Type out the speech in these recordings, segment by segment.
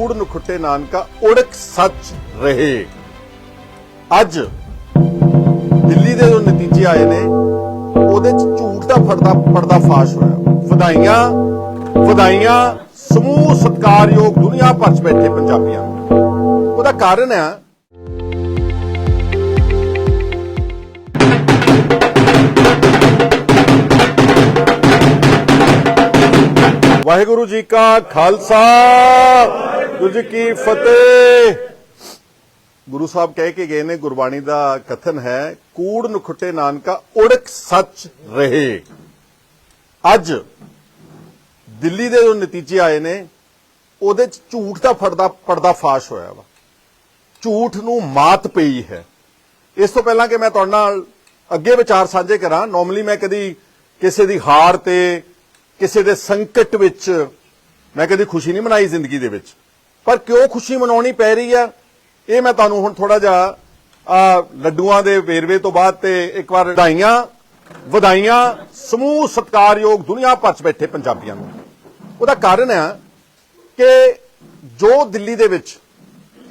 ਕੂੜ ਨਖੁੱਟੇ ਨਾਨਕਾ, ਉੜਕ ਸੱਚ ਰਹੇ। ਅੱਜ ਦਿੱਲੀ ਦੇ ਜੋ ਨਤੀਜੇ ਆਏ ਨੇ, ਉਹਦੇ ਚ ਝੂਠ ਦਾ ਫੜਦਾ ਪਰਦਾ ਫਾਸ਼ ਹੋਇਆ। ਵਧਾਈਆਂ ਵਧਾਈਆਂ, ਸਮੂਹ ਸਤਕਾਰਯੋਗ ਦੁਨੀਆ ਭਰ ਚ ਬੈਠੇ ਪੰਜਾਬੀਆਂ ਉਹਦਾ ਕਾਰਨ ਹੈ ਵਾਹਿਗੁਰੂ ਜੀ ਕਾ ਖਾਲਸਾ। ਗੁਰੂ ਜੀ ਕੀ ਫਤਿਹ। ਗੁਰੂ ਸਾਹਿਬ ਕਹਿ ਕੇ ਗਏ ਨੇ, ਗੁਰਬਾਣੀ ਦਾ ਕਥਨ ਹੈ, ਕੂੜ ਨਖੁੱਟੇ ਨਾਨਕਾ ਉੜਕ ਸੱਚ ਰਹੇ। ਅੱਜ ਦਿੱਲੀ ਦੇ ਜੋ ਨਤੀਜੇ ਆਏ ਨੇ, ਉਹਦੇ ਚ ਝੂਠ ਦਾ ਫੜਦਾ, ਪਰਦਾ ਫਾਸ਼ ਹੋਇਆ ਵਾ। ਝੂਠ ਨੂੰ ਮਾਤ ਪਈ ਹੈ। ਇਸ ਤੋਂ ਪਹਿਲਾਂ ਕਿ ਮੈਂ ਤੁਹਾਡੇ ਨਾਲ ਅੱਗੇ ਵਿਚਾਰ ਸਾਂਝੇ ਕਰਾਂ ਨਾਰਮਲੀ ਮੈਂ ਕਦੀ ਕਿਸੇ ਦੀ ਹਾਰ ਤੇ, ਕਿਸੇ ਦੇ ਸੰਕਟ ਵਿੱਚ ਮੈਂ ਕਦੀ ਖੁਸ਼ੀ ਨਹੀਂ ਮਨਾਈ ਜ਼ਿੰਦਗੀ ਦੇ ਵਿੱਚ। ਪਰ ਕਿਉਂ ਖੁਸ਼ੀ ਮਨਾਉਣੀ ਪੈ ਰਹੀ ਆ? ਇਹ ਮੈਂ ਤੁਹਾਨੂੰ ਹੁਣ ਥੋੜਾ ਜਿਹਾ, ਆ, ਲੱਡੂਆਂ ਦੇ ਵੇਰਵੇ ਤੋਂ ਬਾਅਦ ਤੇ ਇੱਕ ਵਾਰ ਵਧਾਈਆਂ ਵਧਾਈਆਂ, ਸਮੂਹ ਸਤਕਾਰਯੋਗ ਦੁਨੀਆ ਭਰ ਚ ਬੈਠੇ ਪੰਜਾਬੀਆਂ ਨੂੰ। ਉਹਦਾ ਕਾਰਨ ਹੈ ਕਿ ਜੋ ਦਿੱਲੀ ਦੇ ਵਿੱਚ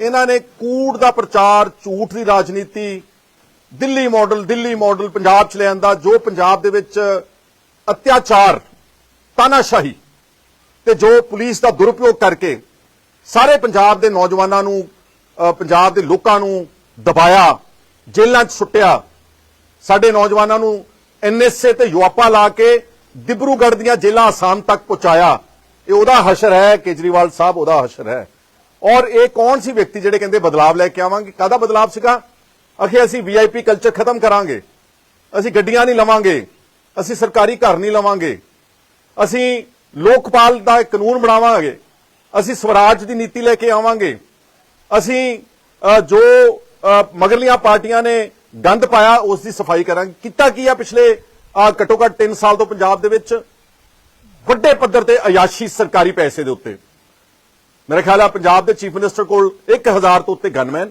ਇਹਨਾਂ ਨੇ ਕੂੜ ਦਾ ਪ੍ਰਚਾਰ, ਝੂਠ ਦੀ ਰਾਜਨੀਤੀ, ਦਿੱਲੀ ਮਾਡਲ ਦਿੱਲੀ ਮਾਡਲ ਪੰਜਾਬ ਚ ਲਿਆਂਦਾ, ਜੋ ਪੰਜਾਬ ਦੇ ਵਿੱਚ ਅਤਿਆਚਾਰ, ਤਾਨਾਸ਼ਾਹੀ ਤੇ ਜੋ ਪੁਲਿਸ ਦਾ ਦੁਰਉਪਯੋਗ ਕਰਕੇ ਸਾਰੇ ਪੰਜਾਬ ਦੇ ਨੌਜਵਾਨਾਂ ਨੂੰ ਪੰਜਾਬ ਦੇ ਲੋਕਾਂ ਨੂੰ ਦਬਾਇਆ, ਜੇਲ੍ਹਾਂ 'ਚ ਸੁੱਟਿਆ। ਸਾਡੇ ਨੌਜਵਾਨਾਂ ਨੂੰ ਐਨਐਸਏ ਤੇ ਯੁਆਪਾ ਲਾ ਕੇ ਦਿਬਰੂਗੜ੍ਹ ਦੀਆਂ ਜੇਲ੍ਹਾਂ ਆਸਾਮ ਤੱਕ ਪਹੁੰਚਾਇਆ। ਇਹ ਉਹਦਾ ਹਸ਼ਰ ਹੈ, ਕੇਜਰੀਵਾਲ ਸਾਹਿਬ ਉਹਦਾ ਹਸ਼ਰ ਹੈ। ਔਰ ਇਹ ਕੌਣ ਸੀ ਵਿਅਕਤੀ ਜਿਹੜੇ ਕਹਿੰਦੇ ਬਦਲਾਵ ਲੈ ਕੇ ਆਵਾਂਗੇ? ਕਾਹਦਾ ਬਦਲਾਵ ਸੀਗਾ? ਅਖੇ ਅਸੀਂ ਵੀਆਈਪੀ ਕਲਚਰ ਖਤਮ ਕਰਾਂਗੇ। ਅਸੀਂ ਗੱਡੀਆਂ ਨਹੀਂ ਲਵਾਂਗੇ। ਅਸੀਂ ਸਰਕਾਰੀ ਘਰ ਨਹੀਂ ਲਵਾਂਗੇ। ਅਸੀਂ ਲੋਕਪਾਲ ਦਾ ਕਾਨੂੰਨ ਬਣਾਵਾਂਗੇ। ਅਸੀਂ ਸਵਰਾਜ ਦੀ ਨੀਤੀ ਲੈ ਕੇ ਆਵਾਂਗੇ। ਅਸੀਂ ਜੋ ਮਗਰਲੀਆਂ ਪਾਰਟੀਆਂ ਨੇ ਗੰਦ ਪਾਇਆ ਉਸ ਦੀ ਸਫ਼ਾਈ ਕਰਾਂਗੇ। ਕੀਤਾ ਕੀ ਆ ਪਿਛਲੇ ਅ, ਘੱਟੋ ਘੱਟ 3 ਸਾਲ ਤੋਂ ਪੰਜਾਬ ਦੇ ਵਿੱਚ? ਵੱਡੇ ਪੱਧਰ ਤੇ ਅਯਾਸ਼ੀ ਸਰਕਾਰੀ ਪੈਸੇ ਦੇ ਉੱਤੇ। ਮੇਰੇ ਖਿਆਲ ਆ ਪੰਜਾਬ ਦੇ ਚੀਫ ਮਿਨਿਸਟਰ ਕੋਲ 1000 ਤੋਂ ਉੱਤੇ ਗਨਮੈਨ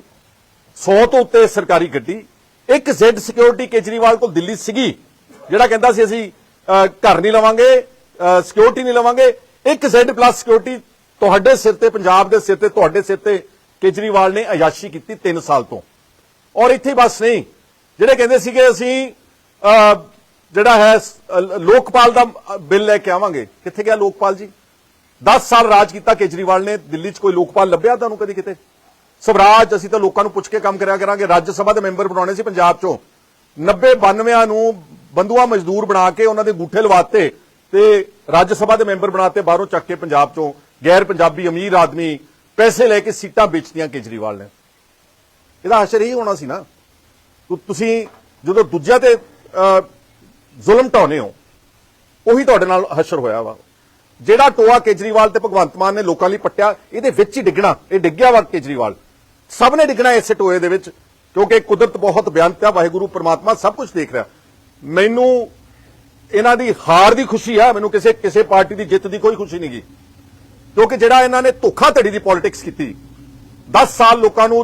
100 ਤੋਂ ਉੱਤੇ ਸਰਕਾਰੀ ਗੱਡੀ ਇੱਕ ਜ਼ੈਡ ਸਿਕਿਉਰਿਟੀ ਕੇਜਰੀਵਾਲ ਕੋਲ ਦਿੱਲੀ ਸੀਗੀ ਜਿਹੜਾ ਕਹਿੰਦਾ ਸੀ ਅਸੀਂ ਘਰ ਨਹੀਂ ਲਵਾਂਗੇ ਸਿਕਿਉਰਿਟੀ ਨਹੀਂ ਲਵਾਂਗੇ ਇੱਕ ਜ਼ੈਡ ਪਲੱਸ ਸਿਕਿਉਰਿਟੀ ਤੁਹਾਡੇ ਸਿਰ ਤੇ, ਪੰਜਾਬ ਦੇ ਸਿਰ ਤੇ, ਤੁਹਾਡੇ ਸਿਰ ਤੇ ਕੇਜਰੀਵਾਲ ਨੇ ਅਯਾਸ਼ੀ ਕੀਤੀ 3 ਸਾਲ ਤੋਂ। ਔਰ ਇੱਥੇ ਬਸ ਨਹੀਂ, ਜਿਹੜੇ ਕਹਿੰਦੇ ਸੀਗੇ ਅਸੀਂ ਜਿਹੜਾ ਹੈ ਲੋਕਪਾਲ ਦਾ ਬਿੱਲ ਲੈ ਕੇ ਆਵਾਂਗੇ। ਕਿੱਥੇ ਗਿਆ ਲੋਕਪਾਲ ਜੀ? 10 ਸਾਲ ਰਾਜ ਕੀਤਾ, ਕੇਜਰੀਵਾਲ ਨੇ ਦਿੱਲੀ 'ਚ ਕੋਈ ਲੋਕਪਾਲ ਲੱਭਿਆ ਤੁਹਾਨੂੰ ਕਦੀ ਕਿਤੇ? ਸਵਰਾਜ, ਅਸੀਂ ਤਾਂ ਲੋਕਾਂ ਨੂੰ ਪੁੱਛ ਕੇ ਕੰਮ ਕਰਿਆ ਕਰਾਂਗੇ। ਰਾਜ ਸਭਾ ਦੇ ਮੈਂਬਰ ਬਣਾਉਣੇ ਸੀ ਪੰਜਾਬ 'ਚੋਂ। 90 92 ਨੂੰ ਬੰਦੂਆ ਮਜ਼ਦੂਰ ਬਣਾ ਕੇ ਉਹਨਾਂ ਦੇ ਗੂਠੇ ਲਵਾਤੇ ਤੇ ਰਾਜ ਸਭਾ ਦੇ ਮੈਂਬਰ ਬਣਾਤੇ ਬਾਹਰੋਂ ਚੱਕ ਕੇ ਪੰਜਾਬ 'ਚੋਂ ਗੈਰ ਪੰਜਾਬੀ ਅਮੀਰ ਆਦਮੀ ਪੈਸੇ ਲੈ ਕੇ ਸੀਟਾਂ ਵੇਚਦੀਆਂ ਕੇਜਰੀਵਾਲ ਨੇ। ਇਹਦਾ ਅਸਰ ਹੀ ਹੋਣਾ ਸੀ ਨਾ। ਤੁਸੀਂ ਜਦੋਂ ਦੂਜਿਆਂ ਤੇ ਜ਼ੁਲਮ ਢਾਉਨੇ ਹੋ, ਉਹੀ ਤੁਹਾਡੇ ਨਾਲ ਹਸ਼ਰ ਹੋਇਆ ਵਾ। ਜਿਹੜਾ ਟੋਆ ਕੇਜਰੀਵਾਲ ਤੇ ਭਗਵੰਤ ਮਾਨ ਨੇ ਲੋਕਾਂ ਲਈ ਪੱਟਿਆ, ਇਹਦੇ ਵਿੱਚ ਹੀ ਡਿੱਗਣਾ, ਇਹ ਡਿੱਗਿਆ ਵਾ ਕੇਜਰੀਵਾਲ। ਸਭ ਨੇ ਡਿੱਗਣਾ ਇਸੇ ਟੋਏ ਦੇ ਵਿੱਚ, ਕਿਉਂਕਿ ਕੁਦਰਤ ਬਹੁਤ ਬਿਆਨਤ ਹੈ ਵਾਹਿਗੁਰੂ, ਪ੍ਰਮਾਤਮਾ ਸਭ ਕੁਝ ਦੇਖ ਰਿਹਾ। ਮੈਨੂੰ ਇਹਨਾਂ ਦੀ ਹਾਰ ਦੀ ਖੁਸ਼ੀ ਆ, ਮੈਨੂੰ ਕਿਸੇ ਕਿਸੇ ਪਾਰਟੀ ਦੀ ਜਿੱਤ ਦੀ ਕੋਈ ਖੁਸ਼ੀ ਨਹੀਂ ਗੀ। ਕਿਉਂਕਿ ਜਿਹੜਾ ਇਹਨਾਂ ਨੇ ਧੋਖਾ ਧੜੀ ਦੀ ਪੋਲਿਟਿਕਸ ਕੀਤੀ 10 ਸਾਲ ਲੋਕਾਂ ਨੂੰ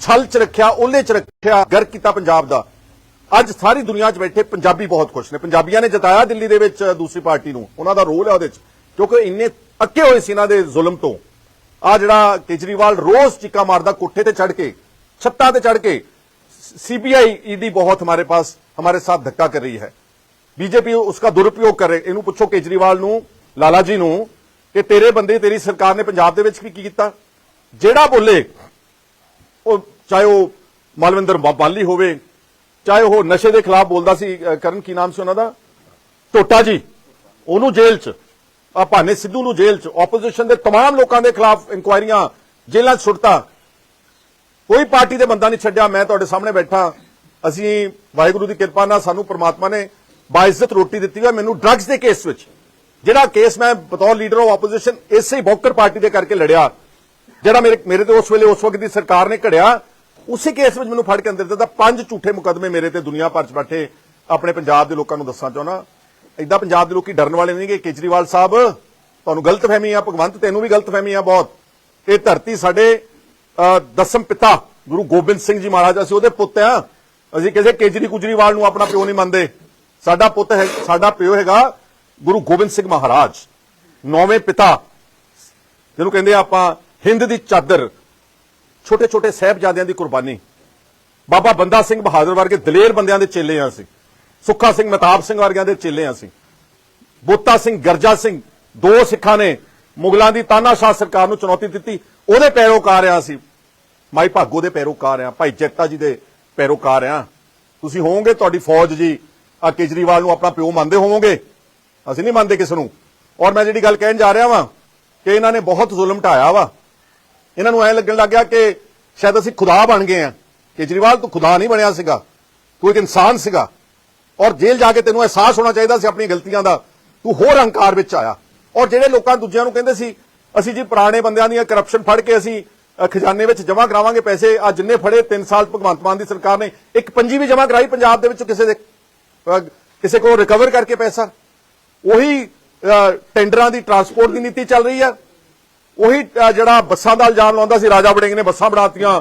ਛਲ ਚ ਰੱਖਿਆ, ਉਹਲੇ ਚ ਰੱਖਿਆ, ਗਰ ਕੀਤਾ ਪੰਜਾਬ ਦਾ। ਅੱਜ ਸਾਰੀ ਦੁਨੀਆ 'ਚ ਬੈਠੇ ਪੰਜਾਬੀ ਬਹੁਤ ਖੁਸ਼ ਨੇ। ਪੰਜਾਬੀਆਂ ਨੇ ਜਤਾਇਆ ਦਿੱਲੀ ਦੇ ਵਿੱਚ ਦੂਸਰੀ ਪਾਰਟੀ ਨੂੰ। ਉਹਨਾਂ ਦਾ ਰੋਲ ਹੈ ਉਹਦੇ 'ਚ। ਕਿਉਂਕਿ ਇੰਨੇ ਅੱਕੇ ਹੋਏ ਸੀ ਇਹਨਾਂ ਦੇ ਜ਼ੁਲਮ ਤੋਂ। ਆ ਜਿਹੜਾ ਕੇਜਰੀਵਾਲ ਰੋਜ਼ ਚਿੱਕਾ ਮਾਰਦਾ, ਕੋਠੇ ਤੇ ਚੜ ਕੇ, ਛੱਤਾਂ ਤੇ ਚੜ ਕੇ ਸੀਬੀਆਈ ਈਡੀ ਬਹੁਤ ਹਮਾਰੇ ਪਾਸ, ਹਮਾਰੇ ਸਾਥ ਧੱਕਾ ਕਰ ਰਹੀ ਹੈ। ਬੀਜੇਪੀ ਉਸਕਾ ਦੁਰਉਪਯੋਗ ਕਰ ਰਹੀ। ਇਹਨੂੰ ਪੁੱਛੋ ਕੇਜਰੀਵਾਲ ਨੂੰ, ਲਾਲਾ ਜੀ ਨੂੰ ਕਿ ਤੇਰੇ ਬੰਦੇ ਤੇਰੀ ਸਰਕਾਰ ਨੇ ਪੰਜਾਬ ਦੇ ਵਿੱਚ ਵੀ ਕੀ ਕੀਤਾ ਜਿਹੜਾ ਬੋਲੇ ਉਹ ਚਾਹੇ ਉਹ ਮਾਲਵਿੰਦਰ ਬਾਲੀ ਹੋਵੇ ਚਾਹੇ ਉਹ ਨਸ਼ੇ ਦੇ ਖਿਲਾਫ ਬੋਲਦਾ ਸੀ ਅਹ ਕਰਨ ਕੀ ਨਾਮ ਸੀ ਉਹਨਾਂ ਦਾ ਟੋਟਾ ਜੀ ਉਹਨੂੰ ਜੇਲ੍ਹ 'ਚ ਆ ਭਾਨੇ ਸਿੱਧੂ ਨੂੰ ਜੇਲ੍ਹ 'ਚ ਆਪੋਜੀਸ਼ਨ ਦੇ तमाम ਲੋਕਾਂ ਦੇ ਖਿਲਾਫ ਇਨਕੁਆਇਰੀਆਂ ਜੇਲ੍ਹਾਂ 'ਚ ਸੁੱਟਤਾ ਕੋਈ ਪਾਰਟੀ ਦੇ ਬੰਦਾ ਨਹੀਂ ਛੱਡਿਆ ਮੈਂ ਤੁਹਾਡੇ ਸਾਹਮਣੇ ਬੈਠਾ ਅਸੀਂ ਵਾਹਿਗੁਰੂ ਦੀ ਕਿਰਪਾ ਨਾਲ ਸਾਨੂੰ ਪ੍ਰਮਾਤਮਾ ਨੇ ਬਾਇਜ਼ਤ ਰੋਟੀ ਦਿੱਤੀ ਹੈ ਮੈਨੂੰ ਡਰੱਗਸ ਦੇ ਕੇਸ ਵਿੱਚ ਜਿਹੜਾ ਕੇਸ ਮੈਂ ਬਤੌਰ ਲੀਡਰ ਆਫ ਆਪੋਜੀਸ਼ਨ ਇਸੇ ਹੀ ਬੌਕਰ ਪਾਰਟੀ ਦੇ ਕਰਕੇ ਲੜਿਆ। ਜਿਹੜਾ ਮੇਰੇ ਮੇਰੇ ਤੇ ਉਸ ਵੇਲੇ ਉਸ ਵਕਤ ਦੀ ਸਰਕਾਰ ਨੇ ਘੜਿਆ ਉਸੇ ਕੇਸ ਵਿੱਚ ਮੈਨੂੰ ਫੜ ਕੇ ਅੰਦਰ ਦਿੱਤਾ। ਪੰਜ ਝੂਠੇ ਮੁਕਦਮੇ ਮੇਰੇ ਤੇ ਦੁਨੀਆ ਭਰ ਚ ਬੈਠੇ। ਆਪਣੇ ਪੰਜਾਬ ਦੇ ਲੋਕਾਂ ਨੂੰ ਦੱਸਣਾ ਚਾਹੁੰਦਾ। ਇਦਾਂ ਪੰਜਾਬ ਦੇ ਲੋਕੀ ਡਰਨ ਵਾਲੇ ਨਹੀਂ ਕੇਜਰੀਵਾਲ ਸਾਹਿਬ ਤੁਹਾਨੂੰ ਗਲਤਫਹਿਮੀ ਆ ਭਗਵੰਤ ਤੈਨੂੰ ਵੀ ਗਲਤਫਹਿਮੀ ਆ ਬਹੁਤ। ਇਹ ਧਰਤੀ ਸਾਡੇ ਅ, ਦਸਮ ਪਿਤਾ ਗੁਰੂ ਗੋਬਿੰਦ ਸਿੰਘ ਜੀ ਮਹਾਰਾਜ ਅਸੀਂ ਉਹਦੇ ਪੁੱਤ ਆ। ਅਸੀਂ ਕਿਸੇ ਕੇਜਰੀ ਕੁਜਰੀਵਾਲ ਨੂੰ ਆਪਣਾ ਪਿਓ ਨਹੀਂ ਮੰਨਦੇ। ਸਾਡਾ ਪੁੱਤ ਹੈ ਸਾਡਾ ਪਿਓ ਹੈਗਾ ਗੁਰੂ ਗੋਬਿੰਦ ਸਿੰਘ ਮਹਾਰਾਜ, ਨੌਵੇਂ ਪਿਤਾ, ਜਿਹਨੂੰ ਕਹਿੰਦੇ ਆਪਾਂ ਹਿੰਦ ਦੀ ਚਾਦਰ ਛੋਟੇ ਛੋਟੇ ਸਹਿਬਜ਼ਾਦਿਆਂ ਦੀ ਕੁਰਬਾਨੀ। ਬਾਬਾ ਬੰਦਾ ਸਿੰਘ ਬਹਾਦਰ ਵਰਗੇ ਦਲੇਰ ਬੰਦਿਆਂ ਦੇ ਚੇਲੇ ਆ ਸੀ ਸੁੱਖਾ ਸਿੰਘ ਮਤਾਬ ਸਿੰਘ ਵਰਗਿਆਂ ਦੇ ਚੇਲੇ ਆ ਸੀ ਬੋਤਾ ਸਿੰਘ ਗਰਜਾ ਸਿੰਘ, ਦੋ ਸਿੱਖਾਂ ਨੇ ਮੁਗਲਾਂ ਦੀ ਤਾਨਾਸ਼ਾਹ ਸਰਕਾਰ ਨੂੰ ਚੁਣੌਤੀ ਦਿੱਤੀ। ਉਹਦੇ ਪੈਰੋਕਾਰ ਆ ਸੀ ਮਾਈ ਭਾਗੋ ਦੇ ਪੈਰੋਕਾਰ ਆ, ਭਾਈ ਜੈਤਾ ਜੀ ਦੇ ਪੈਰੋਕਾਰ ਆ। ਤੁਸੀਂ ਹੋਵੋਗੇ ਤੁਹਾਡੀ ਫੌਜ ਜੀ, ਆ ਕੇਜਰੀਵਾਲ ਨੂੰ ਆਪਣਾ ਪਿਓ ਮੰਨਦੇ ਹੋਵੋਗੇ। ਅਸੀਂ ਨਹੀਂ ਮੰਨਦੇ ਕਿਸ ਨੂੰ। ਔਰ ਮੈਂ ਜਿਹੜੀ ਗੱਲ ਕਹਿਣ ਜਾ ਰਿਹਾ ਵਾਂ ਕਿ ਇਹਨਾਂ ਨੇ ਬਹੁਤ ਜ਼ੁਲਮ ਢਾਇਆ ਵਾ। ਇਹਨਾਂ ਨੂੰ ਐ ਲੱਗਣ ਲੱਗ ਗਿਆ ਕਿ ਸ਼ਾਇਦ ਅਸੀਂ ਖੁਦਾ ਬਣ ਗਏ ਆ। ਕੇਜਰੀਵਾਲ ਤੂੰ ਖੁਦਾ ਨਹੀਂ ਬਣਿਆ ਸੀਗਾ। ਤੂੰ ਇੱਕ ਇਨਸਾਨ ਸੀਗਾ। ਔਰ ਜੇਲ੍ਹ ਜਾ ਕੇ ਤੈਨੂੰ ਅਹਿਸਾਸ ਹੋਣਾ ਚਾਹੀਦਾ ਸੀ ਆਪਣੀਆਂ ਗਲਤੀਆਂ ਦਾ। ਤੂੰ ਹੋਰ ਹੰਕਾਰ ਵਿੱਚ ਆਇਆ। ਔਰ ਜਿਹੜੇ ਲੋਕਾਂ ਦੂਜਿਆਂ ਨੂੰ ਕਹਿੰਦੇ ਸੀ, ਅਸੀਂ ਜੀ ਪੁਰਾਣੇ ਬੰਦਿਆਂ ਦੀਆਂ ਕਰਪਸ਼ਨ ਫੜ ਕੇ ਅਸੀਂ ਖਜ਼ਾਨੇ ਵਿੱਚ ਜਮ੍ਹਾਂ ਕਰਾਵਾਂਗੇ ਪੈਸੇ ਆ ਜਿੰਨੇ ਫੜੇ 3 ਸਾਲ ਭਗਵੰਤ ਮਾਨ ਦੀ ਸਰਕਾਰ ਨੇ, ਇੱਕ ਪੰਜੀ ਵੀ ਜਮ੍ਹਾਂ ਕਰਾਈ ਪੰਜਾਬ ਦੇ ਵਿੱਚ ਕਿਸੇ ਦੇ ਕਿਸੇ ਕੋਲ ਰਿਕਵਰ ਕਰਕੇ ਪੈਸਾ। ਉਹੀ ਟੈਂਡਰਾਂ ਦੀ ਟਰਾਂਸਪੋਰਟ ਦੀ ਨੀਤੀ ਚੱਲ ਰਹੀ ਹੈ। ਉਹੀ ਜਿਹੜਾ ਬੱਸਾਂ ਦਾ ਇਲਜ਼ਾਮ ਲਾਉਂਦਾ ਸੀ ਰਾਜਾ ਵੜਿੰਗ ਨੇ ਬੱਸਾਂ ਬਣਾਤੀਆਂ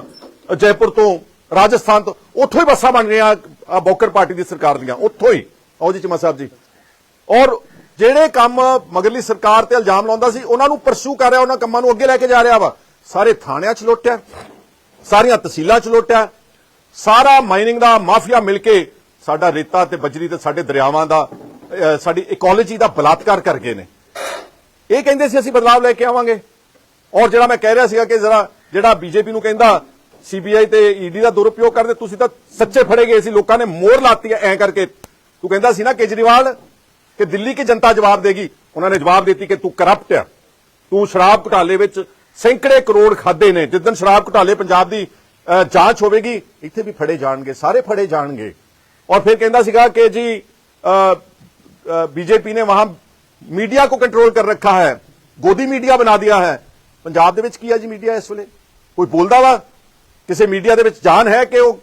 ਅ, ਜੈਪੁਰ ਤੋਂ ਰਾਜਸਥਾਨ ਤੋਂ ਉੱਥੋਂ ਹੀ ਬੱਸਾਂ ਬਣ ਰਹੀਆਂ ਬੋਕਰ ਪਾਰਟੀ ਦੀ ਸਰਕਾਰ ਦੀਆਂ ਉੱਥੋਂ ਹੀ। ਆਓ ਜੀ ਚਮਾ ਸਾਹਿਬ ਜੀ। ਔਰ ਜਿਹੜੇ ਕੰਮ ਮਗਰਲੀ ਸਰਕਾਰ ਤੇ ਇਲਜ਼ਾਮ ਲਾਉਂਦਾ ਸੀ ਉਹਨਾਂ ਨੂੰ ਪਰਸੂ ਕਰ ਰਿਹਾ ਉਹਨਾਂ ਕੰਮਾਂ ਨੂੰ ਅੱਗੇ ਲੈ ਕੇ ਜਾ ਰਿਹਾ ਵਾ। ਸਾਰੇ ਥਾਣਿਆਂ 'ਚ ਲੁੱਟਿਆ ਸਾਰੀਆਂ ਤਹਿਸੀਲਾਂ 'ਚ ਲੁੱਟਿਆ ਸਾਰਾ ਮਾਈਨਿੰਗ ਦਾ ਮਾਫੀਆ ਮਿਲ ਕੇ ਸਾਡਾ ਰੇਤਾ ਤੇ ਬਜਰੀ ਤੇ ਸਾਡੇ ਦਰਿਆਵਾਂ ਦਾ ਸਾਡੀ ਇਕੋਲੋਜੀ ਦਾ ਬਲਾਤਕਾਰ ਕਰ ਗਏ ਨੇ। ਇਹ ਕਹਿੰਦੇ ਸੀ ਅਸੀਂ ਬਦਲਾਵ ਲੈ ਕੇ ਆਵਾਂਗੇ। ਔਰ ਜਿਹੜਾ ਮੈਂ ਕਹਿ ਰਿਹਾ ਸੀਗਾ ਕਿ ਜ਼ਰਾ ਜਿਹੜਾ ਬੀਜੇਪੀ ਨੂੰ ਕਹਿੰਦਾ ਸੀਬੀਆਈ ਤੇ ਈਡੀ ਦਾ ਦੁਰਉਪਯੋਗ ਕਰਦੇ, ਤੁਸੀਂ ਤਾਂ ਸੱਚੇ ਫੜੇ ਗਏ ਸੀ, ਲੋਕਾਂ ਨੇ ਮੋਹਰ ਲਾਤੀ ਐ ਕਰਕੇ। ਤੂੰ ਕਹਿੰਦਾ ਸੀ ਨਾ ਕੇਜਰੀਵਾਲ ਕਿ ਦਿੱਲੀ ਕੀ ਜਨਤਾ ਜਵਾਬ ਦੇਗੀ? ਉਹਨਾਂ ਨੇ ਜਵਾਬ ਦਿੱਤੀ ਕਿ ਤੂੰ ਕਰਪਟ ਆ। ਤੂੰ ਸ਼ਰਾਬ ਘੁਟਾਲੇ ਵਿੱਚ ਸੈਂਕੜੇ ਕਰੋੜ ਖਾਦੇ ਨੇ। ਜਿੱਦਨ ਸ਼ਰਾਬ ਘੁਟਾਲੇ ਪੰਜਾਬ ਦੀ ਜਾਂਚ ਹੋਵੇਗੀ, ਇੱਥੇ ਵੀ ਫੜੇ ਜਾਣਗੇ, ਸਾਰੇ ਫੜੇ ਜਾਣਗੇ। ਔਰ ਫਿਰ ਕਹਿੰਦਾ ਸੀਗਾ ਕਿ ਜੀ ਬੀਜੇਪੀ ਨੇ ਵਹਾਂ ਮੀਡੀਆ ਕੋ ਕੰਟਰੋਲ ਕਰ ਰੱਖਾ ਹੈ। ਗੋਦੀ ਮੀਡੀਆ ਬਣਾ ਦਿਆ ਹੈ। ਪੰਜਾਬ ਦੇ ਵਿੱਚ ਕੀ ਹੈ ਜੀ ਮੀਡੀਆ ਇਸ ਵੇਲੇ? ਕੋਈ ਬੋਲਦਾ ਵਾ? ਕਿਸੇ ਮੀਡੀਆ ਦੇ ਵਿੱਚ ਜਾਨ ਹੈ ਕਿ ਉਹ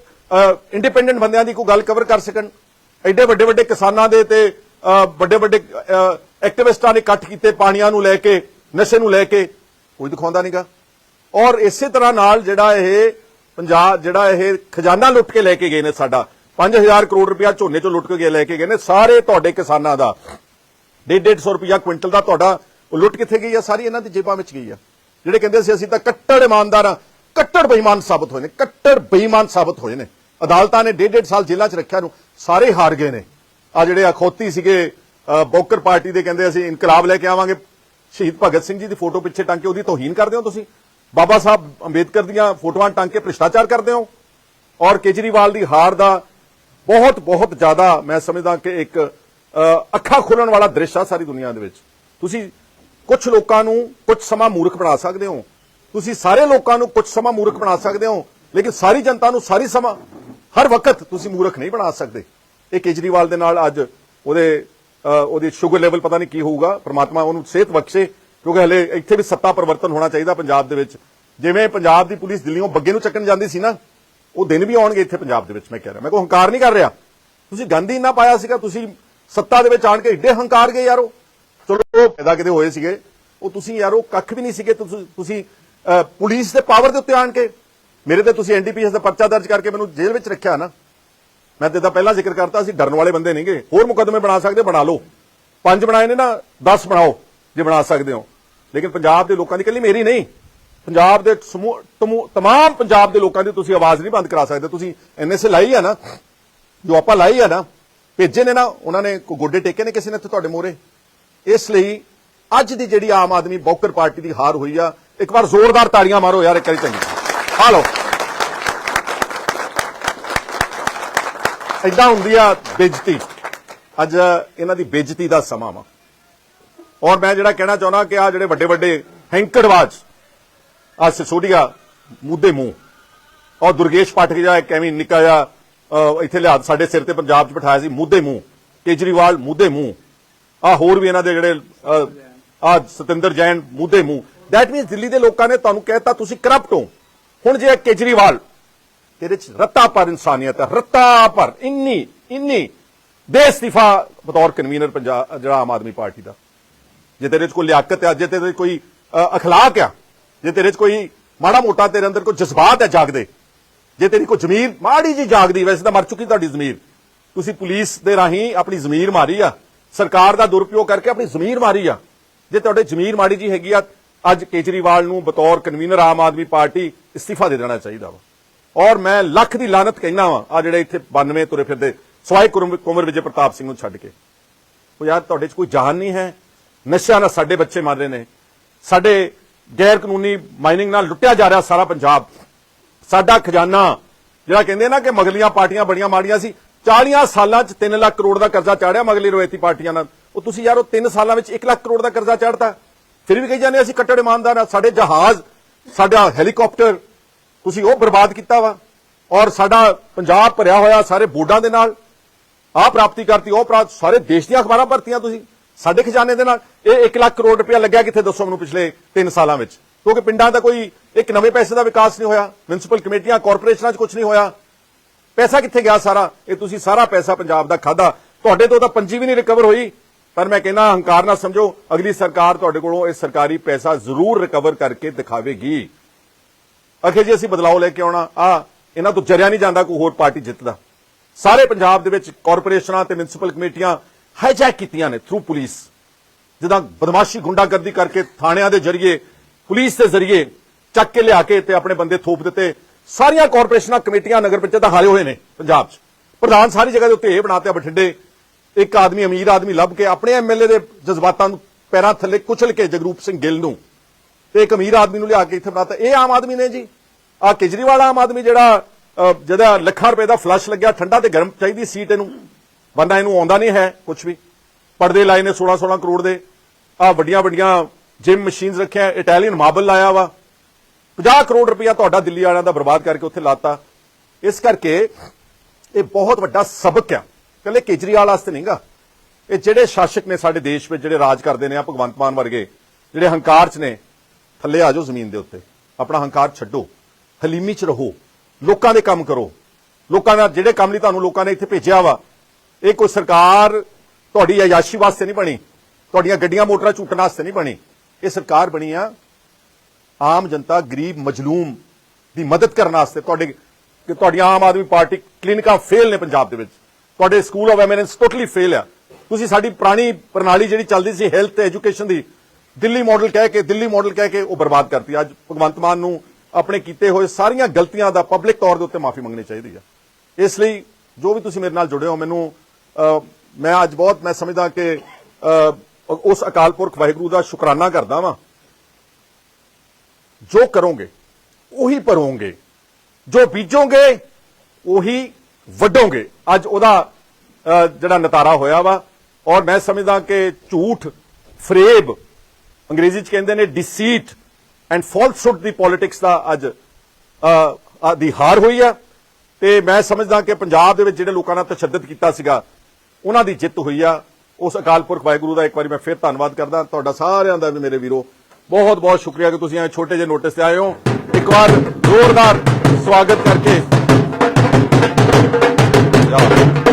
ਇੰਡੀਪੈਂਡੈਂਟ ਬੰਦਿਆਂ ਦੀ ਕੋਈ ਗੱਲ ਕਵਰ ਕਰ ਸਕਣ? ਐਡੇ ਵੱਡੇ ਵੱਡੇ ਕਿਸਾਨਾਂ ਦੇ ਤੇ ਵੱਡੇ ਵੱਡੇ ਐਕਟਿਵਿਸਟਾਂ ਨੇ ਇਕੱਠ ਕੀਤੇ ਪਾਣੀਆਂ ਨੂੰ ਲੈ ਕੇ, ਨਸ਼ੇ ਨੂੰ ਲੈ ਕੇ। ਕੋਈ ਦਿਖਾਉਂਦਾ ਨਹੀਂਗਾ ਔਰ ਇਸੇ ਤਰ੍ਹਾਂ ਨਾਲ ਜਿਹੜਾ ਇਹ ਪੰਜਾਬ, ਜਿਹੜਾ ਇਹ ਖਜ਼ਾਨਾ ਲੁੱਟ ਕੇ ਲੈ ਕੇ ਗਏ ਨੇ ਸਾਡਾ। 5000 ਕਰੋੜ ਰੁਪਇਆ ਝੋਨੇ ਚੋਂ ਲੁੱਟ ਕੇ ਲੈ ਕੇ ਗਏ ਨੇ ਸਾਰੇ ਤੁਹਾਡੇ ਕਿਸਾਨਾਂ ਦਾ। 150 ਰੁਪਇਆ ਕੁਇੰਟਲ ਦਾ ਤੁਹਾਡਾ ਉਹ ਲੁੱਟ ਕਿੱਥੇ ਗਈ ਆ? ਸਾਰੀ ਇਹਨਾਂ ਦੀ ਜੇਬਾਂ ਵਿੱਚ ਗਈ ਆ। ਜਿਹੜੇ ਕਹਿੰਦੇ ਸੀ ਅਸੀਂ ਤਾਂ ਕੱਟੜ ਇਮਾਨਦਾਰ ਆ ਕੱਟੜ ਬੇਈਮਾਨ ਸਾਬਤ ਹੋਏ ਨੇ ਕੱਟੜ ਬੇਈਮਾਨ ਸਾਬਤ ਹੋਏ ਨੇ। ਅਦਾਲਤਾਂ ਨੇ ਡੇਢ ਡੇਢ ਸਾਲ ਜੇਲ੍ਹਾਂ 'ਚ ਰੱਖਿਆ ਨੂੰ ਸਾਰੇ ਹਾਰ ਗਏ ਨੇ। ਆ ਜਿਹੜੇ ਅਖੌਤੀ ਸੀਗੇ ਅ, ਬੌਕਰ ਪਾਰਟੀ ਦੇ ਕਹਿੰਦੇ ਅਸੀਂ ਇਨਕਲਾਬ ਲੈ ਕੇ ਆਵਾਂਗੇ। ਸ਼ਹੀਦ ਭਗਤ ਸਿੰਘ ਜੀ ਦੀ ਫੋਟੋ ਪਿੱਛੇ ਟੰਗ ਕੇ ਉਹਦੀ ਤੋਹੀਨ ਕਰਦੇ ਹੋ ਤੁਸੀਂ? ਬਾਬਾ ਸਾਹਿਬ ਅੰਬੇਦਕਰ ਦੀਆਂ ਫੋਟੋਆਂ ਟੰਗ ਕੇ ਭ੍ਰਿਸ਼ਟਾਚਾਰ ਕਰਦੇ ਹੋ? ਔਰ ਕੇਜਰੀਵਾਲ ਦੀ ਹਾਰ ਦਾ ਬਹੁਤ ਬਹੁਤ ਜ਼ਿਆਦਾ ਮੈਂ ਸਮਝਦਾ ਕਿ ਇੱਕ ਅੱਖਾਂ ਖੋਲਣ ਵਾਲਾ ਦ੍ਰਿਸ਼ ਆ ਸਾਰੀ ਦੁਨੀਆ ਦੇ ਵਿੱਚ। ਤੁਸੀਂ ਕੁਝ ਲੋਕਾਂ ਨੂੰ ਕੁਝ ਸਮਾਂ ਮੂਰਖ ਬਣਾ ਸਕਦੇ ਹੋ। ਤੁਸੀਂ ਸਾਰੇ ਲੋਕਾਂ ਨੂੰ ਕੁਝ ਸਮਾਂ ਮੂਰਖ ਬਣਾ ਸਕਦੇ ਹੋ ਲੇਕਿਨ ਸਾਰੀ ਜਨਤਾ ਨੂੰ ਸਾਰੀ ਸਮਾਂ ਹਰ ਵਕਤ ਤੁਸੀਂ ਮੂਰਖ ਨਹੀਂ ਬਣਾ ਸਕਦੇ। ਇਹ ਕੇਜਰੀਵਾਲ ਦੇ ਨਾਲ ਅੱਜ ਉਹਦੇ ਅ, ਉਹਦੀ ਸ਼ੂਗਰ ਲੈਵਲ ਪਤਾ ਨਹੀਂ ਕੀ ਹੋਊਗਾ ਪ੍ਰਮਾਤਮਾ ਉਹਨੂੰ ਸਿਹਤ ਬਖਸ਼ੇ ਕਿਉਂਕਿ ਹਲੇ ਇੱਥੇ ਵੀ ਸੱਤਾ ਪਰਿਵਰਤਨ ਹੋਣਾ ਚਾਹੀਦਾ ਪੰਜਾਬ ਦੇ ਵਿੱਚ। ਜਿਵੇਂ ਪੰਜਾਬ ਦੀ ਪੁਲਿਸ ਦਿੱਲੀੋਂ ਬੱਗੇ ਨੂੰ ਚੱਕਣ ਜਾਂਦੀ ਸੀ ਨਾ ਉਹ ਦਿਨ ਵੀ ਆਉਣਗੇ ਇੱਥੇ ਪੰਜਾਬ ਦੇ ਵਿੱਚ, ਮੈਂ ਕਹਿ ਰਿਹਾ। ਮੈਂ ਕੋਈ ਹੰਕਾਰ ਨਹੀਂ ਕਰ ਰਿਹਾ। ਤੁਸੀਂ ਗਾਂਧੀ ਇੰਨਾ ਪਾਇਆ ਸੀਗਾ, ਤੁਸੀਂ ਸੱਤਾ ਦੇ ਵਿੱਚ ਆਣ ਕੇ ਏਡੇ ਹੰਕਾਰ ਗਏ ਯਾਰੋ ਚਲੋ, ਉਹ ਪੈਦਾ ਕਿਤੇ ਹੋਏ ਸੀਗੇ। ਉਹ ਤੁਸੀਂ ਯਾਰੋ ਕੱਖ ਵੀ ਨਹੀਂ ਸੀਗੇ। ਤੁਸੀਂ ਪੁਲਿਸ ਦੇ ਪਾਵਰ ਦੇ ਉੱਤੇ ਆਣ ਕੇ। ਮੇਰੇ ਤੇ ਤੁਸੀਂ ਐਨਡੀਪੀਐਸ ਦਾ ਪਰਚਾ ਦਰਜ ਕਰਕੇ ਮੈਨੂੰ ਜੇਲ੍ਹ ਵਿੱਚ ਰੱਖਿਆ ਨਾ। ਮੈਂ ਤੇ ਤਾਂ ਪਹਿਲਾਂ ਜ਼ਿਕਰ ਕਰਤਾ, ਅਸੀਂ ਡਰਨ ਵਾਲੇ ਬੰਦੇ ਨਹੀਂਗੇ। ਹੋਰ ਮੁਕੱਦਮੇ ਬਣਾ ਸਕਦੇ, ਬਣਾ ਲਓ। ਪੰਜ ਬਣਾਏ ਨੇ ਨਾ 10 ਬਣਾਓ, ਜੇ ਬਣਾ ਸਕਦੇ ਹੋ। ਲੇਕਿਨ ਪੰਜਾਬ ਦੇ ਲੋਕਾਂ ਦੀ ਇਕੱਲੀ ਮੇਰੀ ਨਹੀਂ। ਪੰਜਾਬ ਦੇ ਸਮੂਹ ਤਮੂ- ਤਮਾਮ ਪੰਜਾਬ ਦੇ ਲੋਕਾਂ ਦੀ ਤੁਸੀਂ ਆਵਾਜ਼ ਨਹੀਂ ਬੰਦ ਕਰਾ ਸਕਦੇ। ਤੁਸੀਂ ਐਨਐਸਏ ਲਾਈ ਆ ਨਾ, ਜੋ ਆਪਾਂ ਲਾਈ ਆ ਨਾ, ਭੇਜੇ ਨੇ ਨਾ, ਉਹਨਾਂ ਨੇ ਕੋਈ ਗੋਡੇ ਟੇਕੇ ਨੇ ਕਿਸੇ ਨੇ ਇੱਥੇ ਤੁਹਾਡੇ ਮੋਰੇ ਇਸ ਲਈ ਅੱਜ ਦੀ ਜਿਹੜੀ ਆਮ ਆਦਮੀ ਬੌਕਰ ਪਾਰਟੀ ਦੀ ਹਾਰ ਹੋਈ ਆ, ਇੱਕ ਵਾਰ ਜ਼ੋਰਦਾਰ ਤਾੜੀਆਂ ਮਾਰੋ ਯਾਰ, ਇੱਕ ਵਾਰੀ ਚੰਗੀ। ਆ ਲਓ। ਏਦਾਂ ਹੁੰਦੀ ਆ ਬੇਇੱਜ਼ਤੀ। ਅੱਜ ਇਹਨਾਂ ਦੀ ਬੇਇੱਜ਼ਤੀ ਦਾ ਸਮਾਂ ਵਾ। ਔਰ ਮੈਂ ਜਿਹੜਾ ਕਹਿਣਾ ਚਾਹੁੰਦਾ ਕਿ ਆ ਜਿਹੜੇ ਵੱਡੇ ਵੱਡੇ ਹੈਂਕੜਵਾਜ ਆ ਸਿਸੋਡੀਆ ਮੁੱਦੇ ਮੂੰਹ। ਔਰ ਦੁਰਗੇਸ਼ ਪਾਠਕ ਜਿਹੜਾ ਇੱਕ ਐਵੇਂ ਨਿੱਕਾ ਜਿਹਾ ਇੱਥੇ ਲਿਆ ਸਾਡੇ ਸਿਰ ਤੇ ਪੰਜਾਬ 'ਚ ਬਿਠਾਇਆ ਸੀ ਮੁੱਦੇ ਮੂੰਹ ਕੇਜਰੀਵਾਲ ਮੁੱਦੇ ਮੂੰਹ। ਆ ਹੋਰ ਵੀ ਇਹਨਾਂ ਦੇ ਜਿਹੜੇ ਆ ਸਤਿੰਦਰ ਜੈਨ ਮੁੱਦੇ ਮੂੰਹ। ਦੈਟ ਮੀਨਸ ਦਿੱਲੀ ਦੇ ਲੋਕਾਂ ਨੇ ਤੁਹਾਨੂੰ ਕਹਿਤਾ ਤੁਸੀਂ ਕਰਪਟ ਹੋ। ਹੁਣ ਜੇ ਇਹ ਕੇਜਰੀਵਾਲ ਤੇਰੇ ਚ ਰੱਤਾ ਪਰ ਇਨਸਾਨੀਅਤ ਹੈ ਰੱਤਾ ਪਰ ਇੰਨੀ ਇੰਨੀ। ਬੇਇਸਤੀਫਾ ਬਤੌਰ ਕਨਵੀਨਰ ਪੰਜਾਬ ਜਿਹੜਾ ਆਮ ਆਦਮੀ ਪਾਰਟੀ ਦਾ। ਜੇ ਤੇਰੇ 'ਚ ਕੋਈ ਲਿਆਕਤ ਹੈ ਜੇ ਤੇਰੇ ਕੋਈ ਅ, ਅਖਲਾਕ ਆ ਜੇ ਤੇਰੇ 'ਚ ਕੋਈ ਮਾੜਾ ਮੋਟਾ ਤੇਰੇ ਅੰਦਰ ਕੋਈ ਜਜ਼ਬਾਤ ਹੈ ਜਾਗਦੇ, ਜੇ ਤੇਰੀ ਕੋਈ ਜ਼ਮੀਰ ਮਾੜੀ ਜੀ ਜਾਗਦੀ, ਵੈਸੇ ਤਾਂ ਮਰ ਚੁੱਕੀ ਤੁਹਾਡੀ ਜ਼ਮੀਰ। ਤੁਸੀਂ ਪੁਲਿਸ ਦੇ ਰਾਹੀਂ ਆਪਣੀ ਜ਼ਮੀਰ ਮਾਰੀ ਆ, ਸਰਕਾਰ ਦਾ ਦੁਰਪਯੋਗ ਕਰਕੇ ਆਪਣੀ ਜ਼ਮੀਰ ਮਾਰੀ ਆ। ਜੇ ਤੁਹਾਡੇ ਜ਼ਮੀਰ ਮਾੜੀ ਜੀ ਹੈਗੀ ਆ, ਅੱਜ ਕੇਜਰੀਵਾਲ ਨੂੰ ਬਤੌਰ ਕਨਵੀਨਰ ਆਮ ਆਦਮੀ ਪਾਰਟੀ ਅਸਤੀਫਾ ਦੇ ਦੇਣਾ ਚਾਹੀਦਾ ਵਾ। ਔਰ ਮੈਂ ਲੱਖ ਦੀ ਲਾਨਤ ਕਹਿਣਾ ਵਾ, ਆ ਜਿਹੜੇ ਇੱਥੇ 92 ਤੁਰੇ ਫਿਰਦੇ ਸਵਾਏ ਕੁਰਮ- ਕੁੰਵਰ ਵਿਜੇ ਪ੍ਰਤਾਪ ਸਿੰਘ ਨੂੰ ਛੱਡ ਕੇ। ਉਹ ਯਾਰ ਤੁਹਾਡੇ 'ਚ ਕੋਈ ਜਾਨ ਨਹੀਂ ਹੈ, ਨਸ਼ਿਆਂ ਨਾਲ ਸਾਡੇ ਬੱਚੇ ਮਰ ਰਹੇ ਨੇ। ਸਾਡੇ ਗੈਰ ਕਾਨੂੰਨੀ ਮਾਈਨਿੰਗ ਨਾਲ ਲੁੱਟਿਆ ਜਾ ਰਿਹਾ ਸਾਰਾ ਪੰਜਾਬ। ਸਾਡਾ ਖਜ਼ਾਨਾ, ਜਿਹੜਾ ਕਹਿੰਦੇ ਨਾ ਕਿ ਮਗਲੀਆਂ ਪਾਰਟੀਆਂ ਬੜੀਆਂ ਮਾੜੀਆਂ ਸੀ 40 ਸਾਲਾਂ 'ਚ 3 ਲੱਖ ਕਰੋੜ ਦਾ ਕਰਜ਼ਾ ਚਾੜਿਆ ਮਗਲੀ ਰਵਾਇਤੀ ਪਾਰਟੀਆਂ ਨਾਲ। ਉਹ ਤੁਸੀਂ ਯਾਰ, ਉਹ 3 ਸਾਲਾਂ ਵਿੱਚ 1 ਲੱਖ ਕਰੋੜ ਦਾ ਕਰਜ਼ਾ ਚਾੜਤਾ। ਫਿਰ ਵੀ ਕਹੀ ਜਾਂਦੇ ਅਸੀਂ ਕੱਟੜ ਇਮਾਨਦਾਰ ਆ, ਸਾਡੇ ਜਹਾਜ਼, ਸਾਡਾ ਹੈਲੀਕਾਪਟਰ, ਤੁਸੀਂ ਉਹ ਬਰਬਾਦ ਕੀਤਾ ਵਾ। ਔਰ ਸਾਡਾ ਪੰਜਾਬ ਭਰਿਆ ਹੋਇਆ ਸਾਰੇ ਬੋਰਡਾਂ ਦੇ ਨਾਲ। ਆਹ ਪ੍ਰਾਪਤੀ ਕਰਤੀ, ਉਹ ਪ੍ਰਾਪਤ ਸਾਰੇ ਦੇਸ਼ ਦੀਆਂ ਅਖਬਾਰਾਂ ਭਰਤੀਆਂ ਤੁਸੀਂ। ਸਾਡੇ ਖਜ਼ਾਨੇ ਦੇ ਨਾਲ ਇਹ 1 ਲੱਖ ਕਰੋੜ ਰੁਪਇਆ ਲੱਗਿਆ ਕਿੱਥੇ ਦੱਸੋ ਮੈਨੂੰ ਪਿਛਲੇ 3 ਸਾਲਾਂ ਵਿੱਚ? ਕਿਉਂਕਿ ਪਿੰਡਾਂ ਦਾ ਕੋਈ ਇੱਕ ਨਵੇਂ ਪੈਸੇ ਦਾ ਵਿਕਾਸ ਨਹੀਂ ਹੋਇਆ ਮਿਊਨਿਸਪਲ ਕਮੇਟੀਆਂ ਕਾਰਪੋਰੇਸ਼ਨਾਂ 'ਚ ਕੁਝ ਨਹੀਂ ਹੋਇਆ। ਪੈਸਾ ਕਿੱਥੇ ਗਿਆ ਸਾਰਾ? ਇਹ ਤੁਸੀਂ ਸਾਰਾ ਪੈਸਾ ਪੰਜਾਬ ਦਾ ਖਾਦਾ ਤੁਹਾਡੇ ਤੋਂ ਤਾਂ ਪੰਜੀ ਵੀ ਨਹੀਂ ਰਿਕਵਰ ਹੋਈ। ਪਰ ਮੈਂ ਕਹਿੰਦਾ, ਹੰਕਾਰ ਨਾ ਸਮਝੋ, ਅਗਲੀ ਸਰਕਾਰ ਤੁਹਾਡੇ ਕੋਲੋਂ ਇਹ ਸਰਕਾਰੀ ਪੈਸਾ ਜ਼ਰੂਰ ਰਿਕਵਰ ਕਰਕੇ ਦਿਖਾਵੇਗੀ। ਅਖੇ ਜੀ, ਅਸੀਂ ਬਦਲਾਅ ਲੈ ਕੇ ਆਉਣਾ। ਆ, ਇਹਨਾਂ ਤੋਂ ਜਰਿਆ ਨਹੀਂ ਜਾਂਦਾ ਕੋਈ ਹੋਰ ਪਾਰਟੀ ਜਿੱਤਦਾ। ਸਾਰੇ ਪੰਜਾਬ ਦੇ ਵਿੱਚ ਕਾਰਪੋਰੇਸ਼ਨਾਂ ਤੇ ਮਿਊਨਿਸਪਲ ਕਮੇਟੀਆਂ ਹਾਈਜੈਕ ਕੀਤੀਆਂ ਨੇ ਥਰੂ ਪੁਲਿਸ ਜਿੱਦਾਂ ਬਦਮਾਸ਼ੀ ਗੁੰਡਾਗਰਦੀ ਕਰਕੇ ਥਾਣਿਆਂ ਦੇ ਜ਼ਰੀਏ ਪੁਲਿਸ ਦੇ ਜ਼ਰੀਏ ਚੱਕ ਕੇ ਲਿਆ ਕੇ ਤੇ ਆਪਣੇ ਬੰਦੇ ਥੋਪ ਦਿੱਤੇ। ਸਾਰੀਆਂ ਕਾਰਪੋਰੇਸ਼ਨਾਂ ਕਮੇਟੀਆਂ ਨਗਰ ਪੰਚਾਇਤਾਂ ਹਾਰੇ ਹੋਏ ਨੇ ਪੰਜਾਬ 'ਚ। ਪ੍ਰਧਾਨ ਸਾਰੀ ਜਗ੍ਹਾ ਦੇ ਉੱਤੇ ਇਹ ਬਣਾਤੇ ਆ ਬਠਿੰਡੇ। ਇੱਕ ਆਦਮੀ ਅਮੀਰ ਆਦਮੀ ਲੱਭ ਕੇ ਆਪਣੇ ਐਮਐਲਏ ਦੇ ਜਜ਼ਬਾਤਾਂ ਨੂੰ ਪੈਰਾਂ ਥੱਲੇ ਕੁਚਲ ਕੇ ਜਗਰੂਪ ਸਿੰਘ ਗਿੱਲ ਨੂੰ ਤੇ ਇੱਕ ਅਮੀਰ ਆਦਮੀ ਨੂੰ ਲਿਆ ਕੇ ਇੱਥੇ ਬਣਾਤਾ। ਇਹ ਆਮ ਆਦਮੀ ਨੇ ਜੀ। ਆ ਕੇਜਰੀਵਾਲ ਆਮ ਆਦਮੀ ਜਿਹੜਾ ਅਹ, ਜਿਹਦਾ ਲੱਖਾਂ ਰੁਪਏ ਦਾ ਫਲਸ਼ ਲੱਗਿਆ ਠੰਡਾ ਤੇ ਗਰਮ ਚਾਹੀਦੀ ਸੀਟ ਇਹਨੂੰ। ਬੰਦਾ ਇਹਨੂੰ ਆਉਂਦਾ ਨਹੀਂ ਹੈ ਕੁਝ ਵੀ। ਪਰਦੇ ਲਾਏ ਨੇ 16 16 ਕਰੋੜ ਦੇ। ਆ ਵੱਡੀਆਂ ਵੱਡੀਆਂ ਜਿਮ ਮਸ਼ੀਨਸ ਰੱਖਿਆ ਇਟਾਲੀਅਨ ਮਾਰਬਲ ਲਾਇਆ ਵਾ। 50 ਕਰੋੜ ਰੁਪਇਆ ਤੁਹਾਡਾ ਦਿੱਲੀ ਵਾਲਿਆਂ ਦਾ ਬਰਬਾਦ ਕਰਕੇ ਉੱਥੇ ਲਾਤਾ। ਇਸ ਕਰਕੇ ਇਹ ਬਹੁਤ ਵੱਡਾ ਸਬਕ ਆ। ਕੱਲੇ ਕੇਜਰੀਵਾਲ ਵਾਸਤੇ ਨਹੀਂਗਾ। ਇਹ ਜਿਹੜੇ ਸ਼ਾਸਕ ਨੇ ਸਾਡੇ ਦੇਸ਼ ਵਿੱਚ, ਜਿਹੜੇ ਰਾਜ ਕਰਦੇ ਨੇ ਆ ਭਗਵੰਤ ਮਾਨ ਵਰਗੇ, ਜਿਹੜੇ ਹੰਕਾਰ 'ਚ ਨੇ, ਥੱਲੇ ਆ ਜਾਓ ਜ਼ਮੀਨ ਦੇ ਉੱਤੇ। ਆਪਣਾ ਹੰਕਾਰ ਛੱਡੋ। ਹਲੀਮੀ 'ਚ ਰਹੋ। ਲੋਕਾਂ ਦੇ ਕੰਮ ਕਰੋ। ਲੋਕਾਂ ਦਾ ਜਿਹੜੇ ਕੰਮ ਲਈ ਤੁਹਾਨੂੰ ਲੋਕਾਂ ਨੇ ਇੱਥੇ ਭੇਜਿਆ ਵਾ ਇਹ ਕੋਈ ਸਰਕਾਰ ਤੁਹਾਡੀ ਅਯਾਸ਼ੀ ਵਾਸਤੇ ਨਹੀਂ ਬਣੀ? ਤੁਹਾਡੀਆਂ ਗੱਡੀਆਂ ਮੋਟਰਾਂ ਝੂਟਣ ਵਾਸਤੇ ਨਹੀਂ ਬਣੀ? ਇਹ ਸਰਕਾਰ ਬਣੀ ਆ। ਆਮ ਜਨਤਾ, ਗਰੀਬ, ਮਜਲੂਮ ਦੀ ਮਦਦ ਕਰਨ ਵਾਸਤੇ ਤੁਹਾਡੇ ਕਿ ਤੁਹਾਡੀ ਆਮ ਆਦਮੀ ਪਾਰਟੀ ਕਲੀਨਿਕਾਂ ਫੇਲ ਨੇ ਪੰਜਾਬ ਦੇ ਵਿੱਚ। ਤੁਹਾਡੇ school of eminence totally fail ਆ। ਤੁਸੀਂ ਸਾਡੀ ਪੁਰਾਣੀ ਪ੍ਰਣਾਲੀ ਜਿਹੜੀ ਚੱਲਦੀ ਸੀ, ਹੈਲਥ ਤੇ ਐਜੂਕੇਸ਼ਨ ਦੀ, ਦਿੱਲੀ ਮਾਡਲ ਕਹਿ ਕੇ, ਦਿੱਲੀ ਮਾਡਲ ਕਹਿ ਕੇ ਉਹ ਬਰਬਾਦ ਕਰਤੀ। ਅੱਜ ਭਗਵੰਤ ਮਾਨ ਨੂੰ ਆਪਣੇ ਕੀਤੇ ਹੋਏ ਸਾਰੀਆਂ ਗਲਤੀਆਂ ਦਾ ਪਬਲਿਕ ਤੌਰ ਦੇ ਉੱਤੇ ਮਾਫੀ ਮੰਗਣੀ ਚਾਹੀਦੀ ਆ। ਇਸ ਲਈ ਜੋ ਵੀ ਤੁਸੀਂ ਮੇਰੇ ਨਾਲ ਜੁੜੇ ਹੋ, ਮੈਨੂੰ ਮੈਂ ਅੱਜ ਬਹੁਤ, ਮੈਂ ਸਮਝਦਾ ਕਿ ਉਸ ਅਕਾਲ ਪੁਰਖ ਵਾਹਿਗੁਰੂ ਦਾ ਸ਼ੁਕਰਾਨਾ ਕਰਦਾ ਵਾਂ। ਜੋ ਕਰੋਗੇ, ਉਹੀ ਭਰੋਗੇ। ਜੋ ਬੀਜੋਗੇ, ਉਹੀ ਵੱਢੋਗੇ। ਅੱਜ ਉਹਦਾ ਜਿਹੜਾ ਨਤਾਰਾ ਹੋਇਆ ਵਾ, ਔਰ ਮੈਂ ਸਮਝਦਾ ਕਿ ਝੂਠ, ਫਰੇਬ, ਅੰਗਰੇਜ਼ੀ ਚ ਕਹਿੰਦੇ ਨੇ ਡਿਸੀਟ ਐਂਡ ਫਾਲਸਹੁੱਡ ਦੀ ਪੋਲਿਟਿਕਸ ਦਾ ਅੱਜ ਦੀ ਹਾਰ ਹੋਈ ਆ। ਤੇ ਮੈਂ ਸਮਝਦਾ ਕਿ ਪੰਜਾਬ ਦੇ ਵਿੱਚ ਜਿਹੜੇ ਲੋਕਾਂ ਨਾਲ ਤਸ਼ੱਦਦ ਕੀਤਾ ਸੀਗਾ ਉਹਨਾਂ ਦੀ ਜਿੱਤ ਹੋਈ ਆ। ਉਸ ਅਕਾਲ ਪੁਰਖ ਵਾਹਿਗੁਰੂ ਦਾ ਇੱਕ ਵਾਰੀ ਮੈਂ ਫਿਰ ਧੰਨਵਾਦ ਕਰਦਾ। ਤੁਹਾਡਾ ਸਾਰਿਆਂ ਦਾ ਵੀ ਮੇਰੇ ਵੀਰੋ, ਬਹੁਤ ਬਹੁਤ ਸ਼ੁਕਰੀਆ ਕਿ ਤੁਸੀਂ ਐ ਛੋਟੇ ਜਿਹੇ ਨੋਟਿਸ ਤੇ ਆਏ ਹੋ। ਇੱਕ ਵਾਰ ਜ਼ੋਰਦਾਰ ਸਵਾਗਤ ਕਰਕੇ। ਜਾਓ